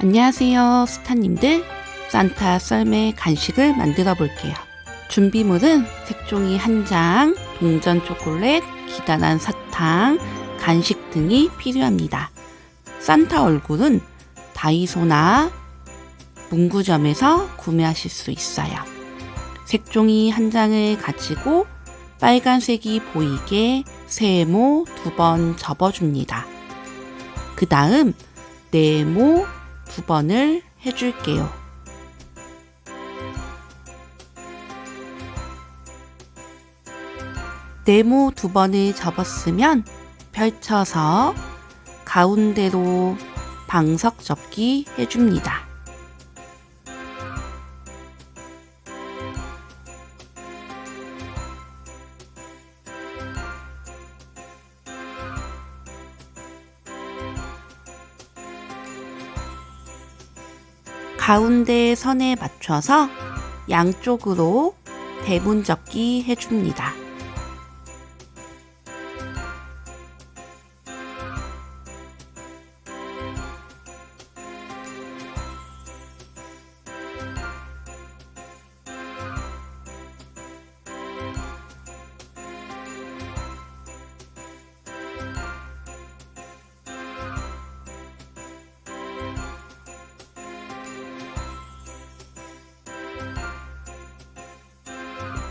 안녕하세요, 스타님들. 산타 썰매 간식을 만들어 볼게요. 준비물은 색종이 한 장, 동전 초콜릿, 기다란 사탕, 간식 등이 필요합니다. 산타 얼굴은 다이소나 문구점에서 구매하실 수 있어요. 색종이 한 장을 가지고 빨간색이 보이게 세모 두 번 접어줍니다. 그 다음 네모 두 번을 해줄게요. 네모 두 번을 접었으면 펼쳐서 가운데로 방석 접기 해줍니다. 가운데 선에 맞춰서 양쪽으로 대문 접기 해줍니다.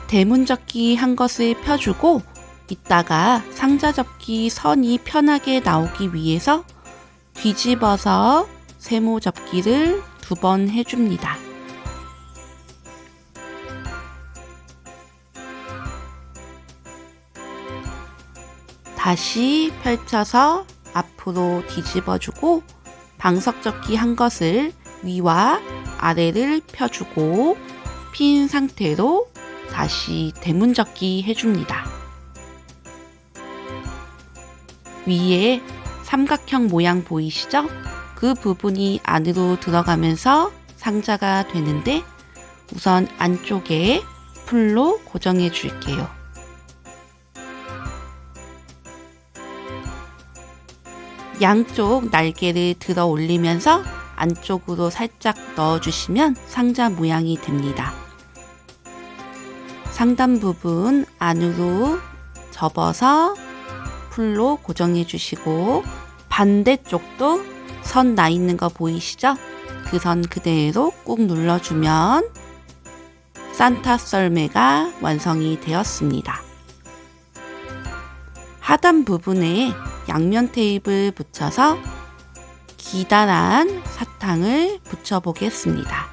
대문 접기 한 것을 펴주고 이따가 상자 접기 선이 편하게 나오기 위해서 뒤집어서 세모 접기를 두 번 해줍니다. 다시 펼쳐서 앞으로 뒤집어주고 방석 접기 한 것을 위와 아래를 펴주고 핀 상태로 다시 대문접기 해줍니다. 위에 삼각형 모양 보이시죠? 그 부분이 안으로 들어가면서 상자가 되는데 우선 안쪽에 풀로 고정해 줄게요. 양쪽 날개를 들어 올리면서 안쪽으로 살짝 넣어 주시면 상자 모양이 됩니다. 상단 부분 안으로 접어서 풀로 고정해 주시고 반대쪽도 선 나 있는 거 보이시죠? 그 선 그대로 꾹 눌러주면 산타 썰매가 완성이 되었습니다. 하단 부분에 양면 테이프를 붙여서 기다란 사탕을 붙여 보겠습니다.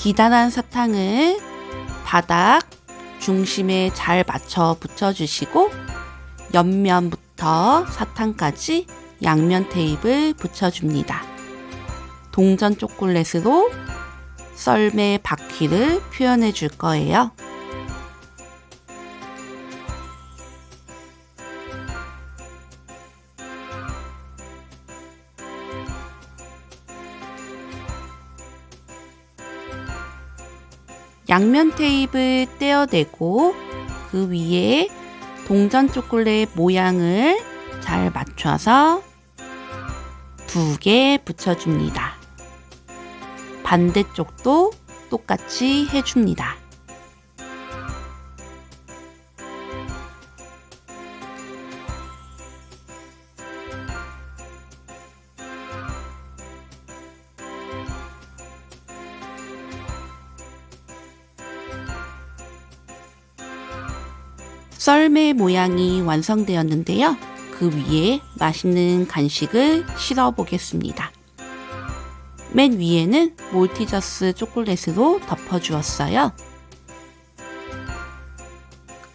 기다란 사탕을 바닥 중심에 잘 맞춰 붙여주시고 옆면부터 사탕까지 양면 테이프를 붙여줍니다. 동전 초콜릿으로 썰매 바퀴를 표현해 줄 거예요. 양면 테이프 떼어내고 그 위에 동전 초콜릿 모양을 잘 맞춰서 두 개 붙여줍니다. 반대쪽도 똑같이 해줍니다. 썰매 모양이 완성되었는데요. 그 위에 맛있는 간식을 실어 보겠습니다. 맨 위에는 몰티저스 초콜릿으로 덮어주었어요.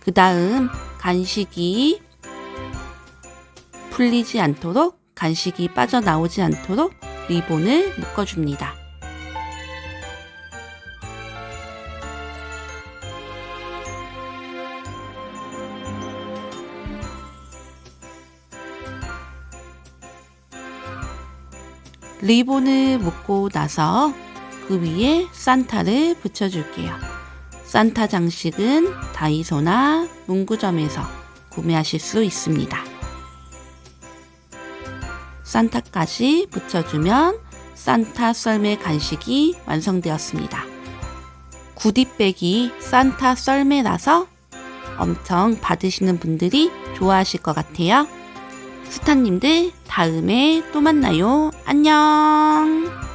그 다음 간식이 풀리지 않도록 간식이 빠져나오지 않도록 리본을 묶어줍니다. 리본을 묶고 나서 그 위에 산타를 붙여줄게요. 산타 장식은 다이소나 문구점에서 구매하실 수 있습니다. 산타까지 붙여주면 산타 썰매 간식이 완성되었습니다. 구디백이 산타 썰매라서 엄청 받으시는 분들이 좋아하실 것 같아요. 스타님들 다음에 또 만나요. 안녕!